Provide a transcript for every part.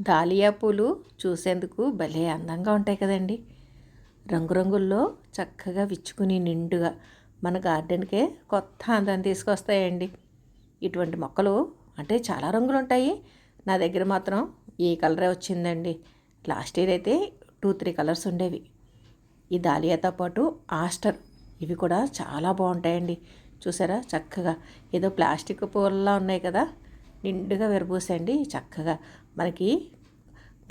Dahlia పూలు చూసేందుకు భలే అందంగా ఉంటాయి కదండి. రంగురంగుల్లో చక్కగా విచ్చుకుని నిండుగా మన గార్డెన్కే కొత్త అందాన్ని తీసుకొస్తాయండి. ఇటువంటి మొక్కలు అంటే చాలా రంగులు ఉంటాయి నా దగ్గర మాత్రం ఏ కలరే వచ్చిందండి. లాస్ట్ ఇయర్ అయితే టూ త్రీ కలర్స్ ఉండేవి. ఈ దాలియాతో పాటు ఆస్టర్ ఇవి కూడా చాలా బాగుంటాయండి. చూసారా? చక్కగా ఏదో ప్లాస్టిక్ పూలలా ఉన్నాయి కదా. నిండుగా విరబూసండి. చక్కగా మనకి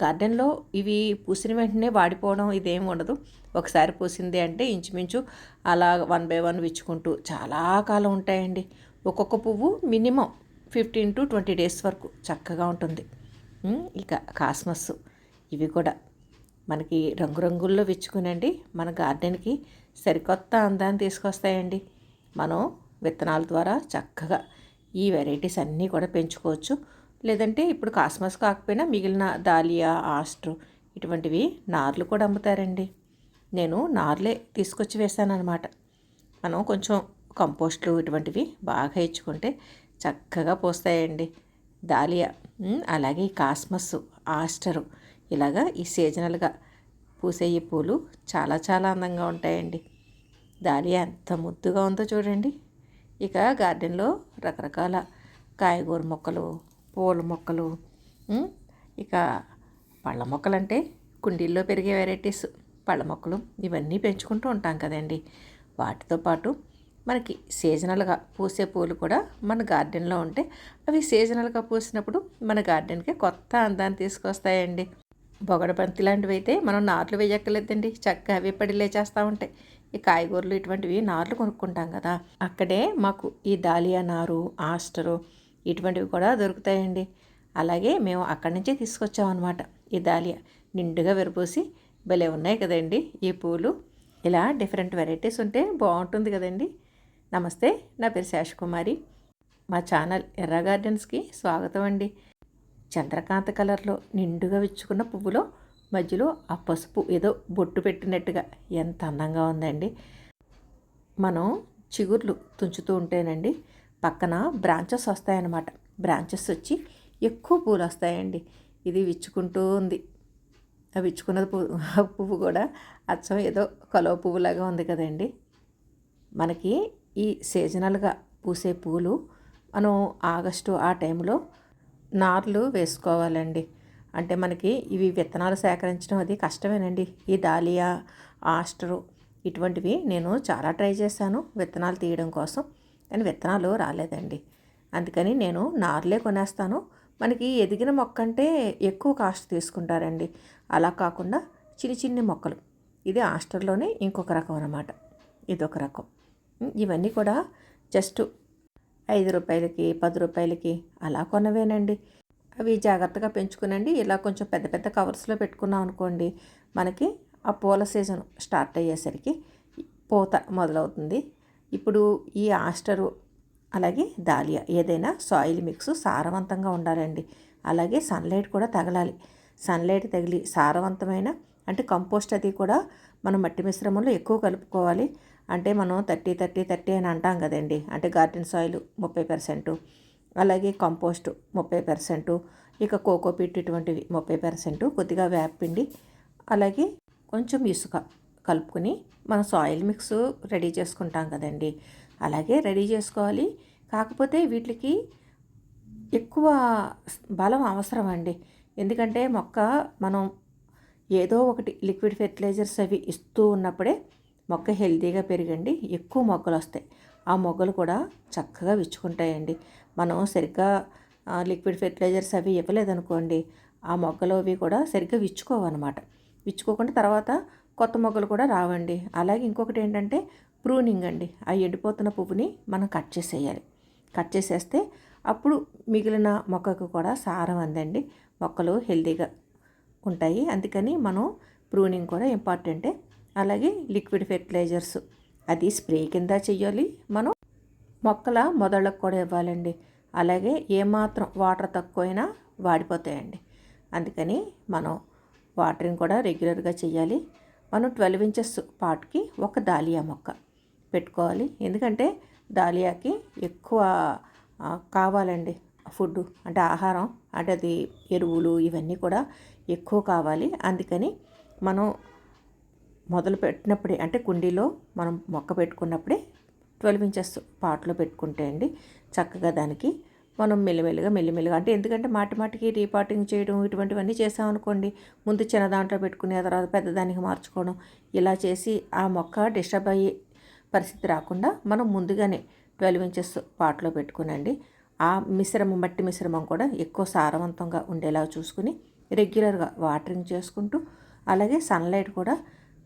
గార్డెన్లో ఇవి పూసిన వెంటనే వాడిపోవడం ఇదేం ఉండదు. ఒకసారి పూసింది అంటే ఇంచుమించు అలా వన్ బై వన్ విచ్చుకుంటూ చాలా కాలం ఉంటాయండి. ఒక్కొక్క పువ్వు minimum fifteen to twenty days వరకు చక్కగా ఉంటుంది. ఇక కాస్మస్ ఇవి కూడా మనకి రంగురంగుల్లో విచ్చుకునండి. మన గార్డెన్కి సరికొత్త అందాన్ని తీసుకొస్తాయండి. మనం విత్తనాల ద్వారా చక్కగా ఈ వెరైటీస్ అన్నీ కూడా పెంచుకోవచ్చు. లేదంటే ఇప్పుడు కాస్మస్ కాకపోయినా మిగిలిన దాలియా ఆస్ట్రో ఇటువంటివి నార్లు కూడా అమ్ముతారండి. నేను నార్లే తీసుకొచ్చి వేసాను అనమాట మనం కొంచెం కంపోస్ట్లు ఇటువంటివి బాగా ఇచ్చుకుంటే చక్కగా పోస్తాయండి. దాలియా అలాగే ఈ కాస్మస్ ఆస్టరు ఇలాగా ఈ సీజనల్గా పూసే ఈ పూలు చాలా చాలా అందంగా ఉంటాయండి. దాలియా ఎంత ముద్దుగా ఉందో చూడండి. ఇక గార్డెన్లో రకరకాల కాయగూర మొక్కలు పూల మొక్కలు ఇక పళ్ళ మొక్కలు అంటే కుండీల్లో పెరిగే వెరైటీస్ పళ్ళ మొక్కలు ఇవన్నీ పెంచుకుంటూ ఉంటాం కదండి. వాటితో పాటు మనకి సీజనల్గా పూసే పూలు కూడా మన గార్డెన్లో ఉంటే అవి సీజనల్గా పూసినప్పుడు మన గార్డెన్కి కొత్త అందాన్ని తీసుకొస్తాయండి. బొగడబంతి లాంటివి అయితే మనం నార్లు వేయక్కర్లేదండి. చక్కగా అవి పడి లేచేస్తూ ఉంటాయి. ఈ కాయగూరలు ఇటువంటివి నార్లు కొనుక్కుంటాం కదా. అక్కడే మాకు ఈ దాలియా నారు ఆస్టరు ఇటువంటివి కూడా దొరుకుతాయండి. అలాగే మేము అక్కడి నుంచే తీసుకొచ్చామన్నమాట. ఈ దాలియా నిండుగా విరబోసి భలే ఉన్నాయి కదండి ఈ పూలు. ఇలా డిఫరెంట్ వెరైటీస్ ఉంటే బాగుంటుంది కదండి. నమస్తే నా పేరు శేషకుమారి మా ఛానల్ ఎర్ర గార్డెన్స్కి స్వాగతం అండి. చంద్రకాంత కలర్లో నిండుగా విచ్చుకున్న పువ్వులో మధ్యలో ఆ పసుపు ఏదో బొట్టు పెట్టినట్టుగా ఎంత అందంగా ఉందండి. మనం చిగుర్లు తుంచుతూ ఉంటేనండి పక్కన బ్రాంచెస్ వస్తాయన్నమాట. బ్రాంచెస్ వచ్చి ఎక్కువ పూలు వస్తాయండి. ఇది విచ్చుకుంటూ ఉంది. ఆ విచ్చుకున్నది పువ్వు పువ్వు కూడా అచ్చం ఏదో కలువ పువ్వులాగా ఉంది కదండి. మనకి ఈ సీజనల్గా పూసే పూలు మనం ఆగస్టు ఆ టైంలో నార్లు వేసుకోవాలండి. అంటే మనకి ఇవి విత్తనాలు సేకరించడం అది కష్టమేనండి. ఈ దాలియా ఆస్టరు ఇటువంటివి నేను చాలా ట్రై చేశాను విత్తనాలు తీయడం కోసం. కానీ విత్తనాలు రాలేదండి. అందుకని నేను నార్లే కొనేస్తాను. మనకి ఎదిగిన మొక్క అంటే ఎక్కువ కాస్ట్ తీసుకుంటారండి. అలా కాకుండా చిన్ని చిన్ని మొక్కలు. ఇది ఆస్టర్లోనే ఇంకొక రకం అన్నమాట. ఇదొక రకం. ఇవన్నీ కూడా జస్ట్ ఐదు రూపాయలకి పది రూపాయలకి అలా కొనవేనండి. అవి జాగ్రత్తగా పెంచుకునండి. ఇలా కొంచెం పెద్ద పెద్ద కవర్స్లో పెట్టుకున్నాం అనుకోండి మనకి ఆ పూల సీజన్ స్టార్ట్ అయ్యేసరికి పూత మొదలవుతుంది. ఇప్పుడు ఈ ఆస్టరు అలాగే దాలియా ఏదైనా సాయిల్ మిక్స్ సారవంతంగా ఉండాలండి. అలాగే సన్లైట్ కూడా తగలాలి. సన్లైట్ తగిలి సారవంతమైన అంటే కంపోస్ట్ అది కూడా మనం మట్టి మిశ్రమంలో ఎక్కువ కలుపుకోవాలి. అంటే మనం థర్టీ థర్టీ థర్టీ అని అంటాం కదండి. అంటే గార్డెన్ సాయిల్ ముప్పై పర్సెంటు అలాగే కంపోస్ట్ ముప్పై పర్సెంటు ఇక కోకోపీట్ ఇటువంటివి ముప్పై పర్సెంటు కొద్దిగా వేపిండి అలాగే కొంచెం ఇసుక. కలుపుకొని మనం సాయిల్ మిక్స్ రెడీ చేసుకుంటాం కదండి. అలాగే రెడీ చేసుకోవాలి. కాకపోతే వీటికి ఎక్కువ బలం అవసరం అండి. ఎందుకంటే మొక్క మనం ఏదో ఒకటి లిక్విడ్ ఫెర్టిలైజర్స్ అవి ఇస్తూ ఉన్నప్పుడే మొక్క హెల్తీగా పెరిగండి. ఎక్కువ మొగ్గలు వస్తాయి. ఆ మొగ్గలు కూడా చక్కగా విచ్చుకుంటాయండి. మనం సరిగ్గా లిక్విడ్ ఫెర్టిలైజర్స్ అవి ఇవ్వలేదనుకోండి ఆ మొగ్గలు అవి కూడా సరిగ్గా విచ్చుకోవన్నమాట. విచ్చుకోకుండా తర్వాత కొత్త మొగ్గలు కూడా రావండి. అలాగే ఇంకొకటి ఏంటంటే ప్రూనింగ్ అండి. ఆ ఎండిపోతున్న పువ్వుని మనం కట్ చేసేయాలి. కట్ చేసేస్తే అప్పుడు మిగిలిన మొక్కకు కూడా సారం అందండి. మొక్కలు హెల్తీగా ఉంటాయి. అందుకని మనం ప్రూనింగ్ కూడా ఇంపార్టెంటే. అలాగే లిక్విడ్ ఫెర్టిలైజర్స్ అది స్ప్రే కింద చెయ్యాలి. మనం మొక్కల మొదళ్ళకు కూడా ఇవ్వాలండి. అలాగే ఏమాత్రం వాటర్ తక్కువైనా వాడిపోతాయండి. అందుకని మనం వాటరింగ్ కూడా రెగ్యులర్గా చేయాలి మనం ట్వెల్వ్ ఇంచెస్ పాట్కి ఒక దాలియా మొక్క పెట్టుకోవాలి. ఎందుకంటే దాలియాకి ఎక్కువ కావాలండి ఫుడ్ అంటే ఆహారం. అంటే అది ఎరువులు ఇవన్నీ కూడా ఎక్కువ కావాలి. అందుకని మనం మొదలు పెట్టినప్పుడే అంటే కుండీలో మనం మొక్క పెట్టుకున్నప్పుడే ట్వెల్వ్ ఇంచెస్ పాట్లో పెట్టుకుంటే అండి చక్కగా దానికి మనం మెల్లిమెల్లిగా మెల్లిమెల్లిగా అంటే ఎందుకంటే మాటి మాటికి రీపాటింగ్ చేయడం ఇటువంటివన్నీ చేసామనుకోండి ముందు చిన్న దాంట్లో పెట్టుకుని ఆ తర్వాత పెద్దదానికి మార్చుకోవడం ఇలా చేసి ఆ మొక్క డిస్టర్బ్ అయ్యే పరిస్థితి రాకుండా మనం ముందుగానే ట్వెల్వ్ ఇంచెస్ పాట్లో పెట్టుకునండి. ఆ మిశ్రమం మట్టి మిశ్రమం కూడా ఎక్కువ సారవంతంగా ఉండేలా చూసుకుని రెగ్యులర్గా వాటరింగ్ చేసుకుంటూ అలాగే సన్లైట్ కూడా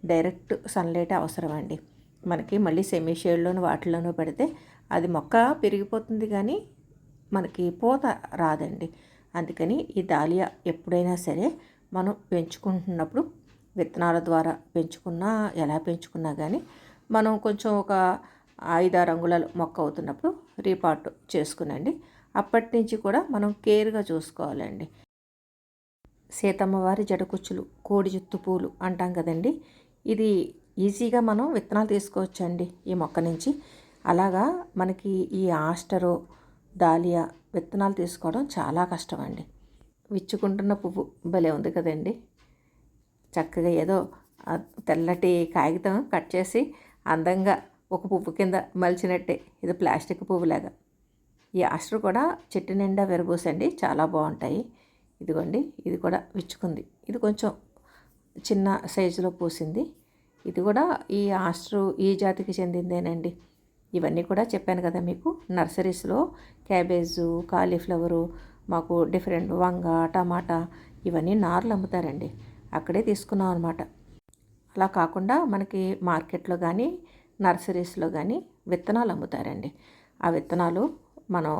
డైరెక్ట్ సన్లైట్ అవసరం అండి మనకి మళ్ళీ సెమీ షేడ్లోను వాటిలోనూ పెడితే అది మొక్క పెరిగిపోతుంది కానీ మనకి పూత రాదండి. అందుకని ఈ దాలియా ఎప్పుడైనా సరే మనం పెంచుకుంటున్నప్పుడు విత్తనాల ద్వారా పెంచుకున్నా ఎలా పెంచుకున్నా కానీ మనం కొంచెం ఒక ఐదారు రంగులలో మొక్క అవుతున్నప్పుడు రీపాట్ చేసుకునండి. అప్పటి నుంచి కూడా మనం కేర్గా చూసుకోవాలండి. సీతమ్మవారి జడకుచ్చులు కోడి జుత్తు పూలు అంటాం కదండి. ఇది ఈజీగా మనం విత్తనాలు తీసుకోవచ్చండి ఈ మొక్క నుంచి. అలాగా మనకి ఈ ఆస్టరో దాలియా విత్తనాలు తీసుకోవడం చాలా కష్టం అండి విచ్చుకుంటున్న పువ్వు భలే ఉంది కదండి. చక్కగా ఏదో తెల్లటి కాగితం కట్ చేసి అందంగా ఒక పువ్వు కింద మలిచినట్టే. ఇది ప్లాస్టిక్ పువ్వులాగా. ఈ ఆస్టర్ కూడా చెట్టు నిండా విరబూసండి. చాలా బాగుంటాయి. ఇదిగోండి ఇది కూడా విచ్చుకుంది. ఇది కొంచెం చిన్న సైజులో పూసింది. ఇది కూడా ఈ ఆస్ట్రు ఈ జాతికి చెందిందేనండి. ఇవన్నీ కూడా చెప్పాను కదా మీకు. నర్సరీస్లో క్యాబేజు కాలీఫ్లవరు మాకు డిఫరెంట్ వంగ టమాటా ఇవన్నీ నార్లు అమ్ముతారండి. అక్కడే తీసుకున్నాం అనమాట అలా కాకుండా మనకి మార్కెట్లో కానీ నర్సరీస్లో కానీ విత్తనాలు అమ్ముతారండి. ఆ విత్తనాలు మనం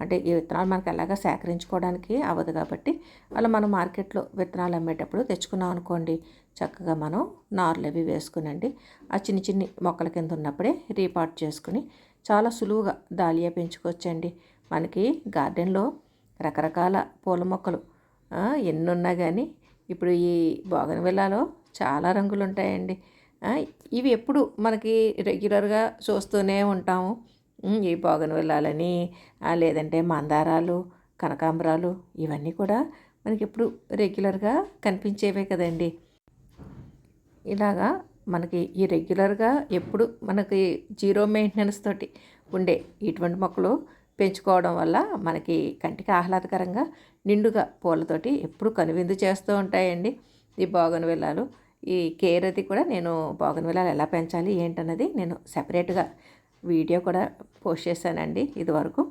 అంటే ఈ విత్తనాలు మనకి ఎలాగా సేకరించుకోవడానికి అవ్వదు కాబట్టి అలా మనం మార్కెట్లో విత్తనాలు అమ్మేటప్పుడు తెచ్చుకున్నాం అనుకోండి చక్కగా మనం నార్లు అవి వేసుకునండి. ఆ చిన్ని చిన్ని మొక్కల కింద ఉన్నప్పుడే రీపాట్ చేసుకుని చాలా సులువుగా దాలియా పెంచుకోవచ్చండి. మనకి గార్డెన్లో రకరకాల పూల మొక్కలు ఎన్నున్నా కానీ ఇప్పుడు ఈ బోగన్విల్లాలో చాలా రంగులు ఉంటాయండి ఇవి ఎప్పుడు మనకి రెగ్యులర్గా చూస్తూనే ఉంటాము. ఈ బోగన్విల్లాలని లేదంటే మందారాలు కనకాంబరాలు ఇవన్నీ కూడా మనకి ఎప్పుడు రెగ్యులర్గా కనిపించేవే కదండి. ఇలాగా మనకి ఈ రెగ్యులర్గా ఎప్పుడు మనకి జీరో మెయింటెనెన్స్ తోటి ఉండే ఇటువంటి మొక్కలు పెంచుకోవడం వల్ల మనకి కంటికి ఆహ్లాదకరంగా నిండుగా పూలతోటి ఎప్పుడు కనువిందు చేస్తూ ఉంటాయండి ఈ బోగన్ విల్లాలు. ఈ కేర్ అది కూడా నేను బోగన్ విల్లాలు ఎలా పెంచాలి ఏంటన్నది నేను సపరేట్గా వీడియో కూడా పోస్ట్ చేశానండి ఇదివరకు.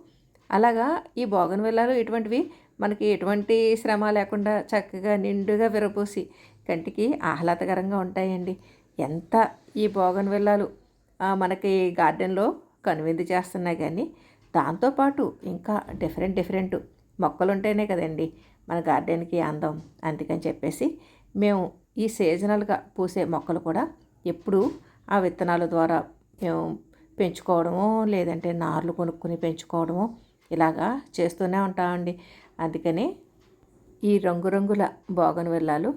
అలాగా ఈ బోగన్ విల్లాలు ఇటువంటివి మనకి ఎటువంటి శ్రమ లేకుండా చక్కగా నిండుగా విరపూసి కంటికి ఆహ్లాదకరంగా ఉంటాయండి. ఎంత ఈ బోగన్ విల్లాలు మనకి గార్డెన్లో కనువిందు చేస్తున్నాయి కానీ దాంతోపాటు ఇంకా డిఫరెంట్ డిఫరెంట్ మొక్కలు ఉంటేనే కదండి మన గార్డెన్కి అందం అందుకని చెప్పేసి మేము ఈ సీజనల్గా పూసే మొక్కలు కూడా ఎప్పుడూ ఆ విత్తనాల ద్వారా మేము పెంచుకోవడము లేదంటే నార్లు కొనుక్కొని పెంచుకోవడము ఇలాగా చేస్తూనే ఉంటామండి. అందుకని ఈ రంగురంగుల బోగన్ విల్లాలు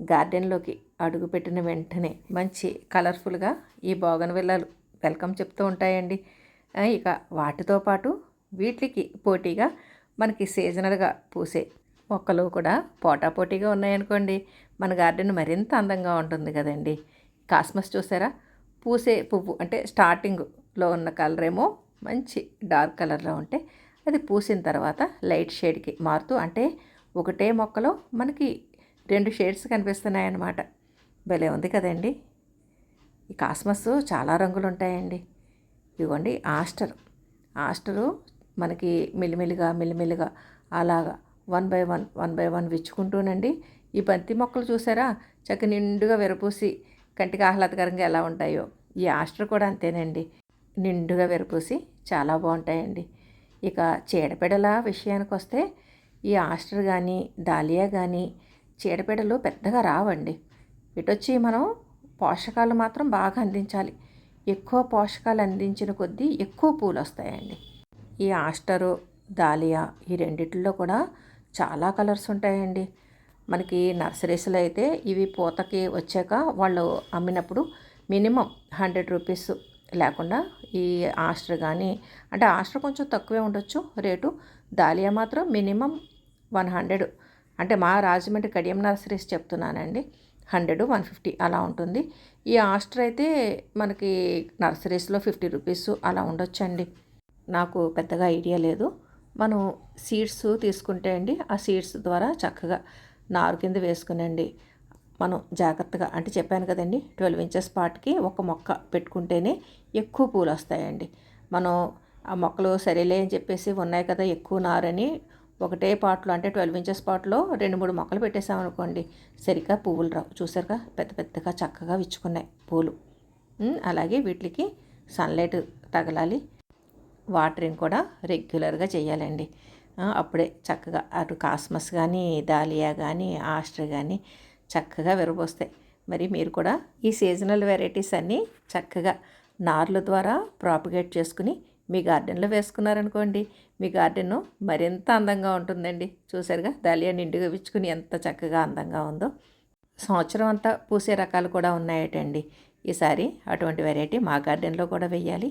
గార్డెన్లోకి అడుగుపెట్టిన వెంటనే మంచి కలర్ఫుల్గా ఈ బోగన్ విల్లాలు వెల్కమ్ చెప్తూ ఉంటాయండి. ఇక వాటితో పాటు వీటికి పోటీగా మనకి సీజనల్గా పూసే మొక్కలు కూడా పోటాపోటీగా ఉన్నాయనుకోండి. మన గార్డెన్ మరింత అందంగా ఉంటుంది కదండి. కాస్మస్ చూసారా? పూసే పువ్వు అంటే స్టార్టింగ్ లో ఉన్న కలర్ ఏమో మంచి డార్క్ కలర్లో ఉంటే అది పూసిన తర్వాత లైట్ షేడ్కి మారుతూ అంటే ఒకటే మొక్కలో మనకి రెండు షేడ్స్ కనిపిస్తున్నాయి అన్నమాట భలే ఉంది కదండి. ఈ కాస్మస్ చాలా రంగులు ఉంటాయండి. ఇదిగోండి ఆస్టర్. ఆస్టరు మనకి మిలిమిలిగా మిలిమిలిగా అలాగా one by one one by one విచ్చుకుంటూనండి. ఈ బంతి మొక్కలు చూసారా? చక్క నిండుగా విరపూసి కంటికి ఆహ్లాదకరంగా ఎలా ఉంటాయో. ఈ ఆస్టర్ కూడా అంతేనండి. నిండుగా విరపూసి చాలా బాగుంటాయండి. ఇక చీడపీడల విషయానికి వస్తే ఈ ఆస్టర్ కానీ దాలియా కానీ చీడపీడలు పెద్దగా రావండి. ఇటొచ్చి మనం పోషకాలు మాత్రం బాగా అందించాలి. ఎక్కువ పోషకాలు అందించిన కొద్దీ ఎక్కువ పూలు వస్తాయండి ఈ ఆస్టరు దాలియా ఈ రెండిట్లో కూడా చాలా కలర్స్ ఉంటాయండి. మనకి నర్సరీస్లో అయితే ఇవి పూతకి వచ్చాక వాళ్ళు అమ్మినప్పుడు మినిమం హండ్రెడ్ రూపీస్ లేకుండా ఈ ఆస్టర్ కానీ అంటే ఆస్టర్ కొంచెం తక్కువే ఉండొచ్చు రేటు. దాలియా మాత్రం మినిమం వన్ హండ్రెడ్. అంటే మా రాజమండ్రి కడియం నర్సరీస్ చెప్తున్నానండి. హండ్రెడ్ వన్ ఫిఫ్టీ అలా ఉంటుంది. ఈ ఆస్టర్ అయితే మనకి నర్సరీస్లో ఫిఫ్టీ రూపీస్ అలా ఉండొచ్చండి. నాకు పెద్దగా ఐడియా లేదు. మనం సీడ్స్ తీసుకుంటే అండి ఆ సీడ్స్ ద్వారా చక్కగా నారు కింద వేసుకునండి. మనం జాగ్రత్తగా అంటే చెప్పాను కదండి ట్వెల్వ్ ఇంచెస్ పార్ట్కి ఒక మొక్క పెట్టుకుంటేనే ఎక్కువ పూలు వస్తాయండి. మనం ఆ మొక్కలు సరేలే అని చెప్పేసి ఉన్నాయి కదా ఎక్కువ నారని ఒకటే పాటలో అంటే ట్వెల్వ్ ఇంచెస్ పాట్లో రెండు మూడు మొక్కలు పెట్టేసామనుకోండి సరిగ్గా పువ్వులు రావు. చూసారుగా? పెద్ద పెద్దగా చక్కగా విచ్చుకున్నాయి పూలు. అలాగే వీటికి సన్లైట్ తగలాలి. వాటరింగ్ కూడా రెగ్యులర్గా చేయాలండి. అప్పుడే చక్కగా అటు కాస్మస్ కానీ దాలియా కానీ ఆస్టర్ కానీ చక్కగా విరబోస్తాయి. మరి మీరు కూడా ఈ సీజనల్ వెరైటీస్ అన్నీ చక్కగా నార్ల ద్వారా ప్రాపగేట్ చేసుకుని మీ గార్డెన్లో వేసుకున్నారనుకోండి మీ గార్డెన్ మరింత అందంగా ఉంటుందండి. చూసారుగా దాలియా నిండుగా విచ్చుకుని ఎంత చక్కగా అందంగా ఉందో. సంవత్సరం అంతా పూసే రకాలు కూడా ఉన్నాయటండి. ఈసారి అటువంటి వెరైటీ మా గార్డెన్లో కూడా వెయ్యాలి.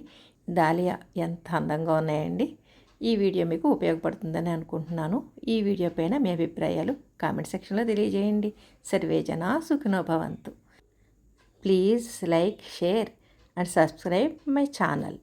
దాలియా ఎంత అందంగా ఉన్నాయండి. ఈ వీడియో మీకు ఉపయోగపడుతుందని అనుకుంటున్నాను. ఈ వీడియో పైన మీ అభిప్రాయాలు కామెంట్ సెక్షన్లో తెలియజేయండి. సర్వే జనా సుఖినో భవంతు. Please like share and subscribe my channel.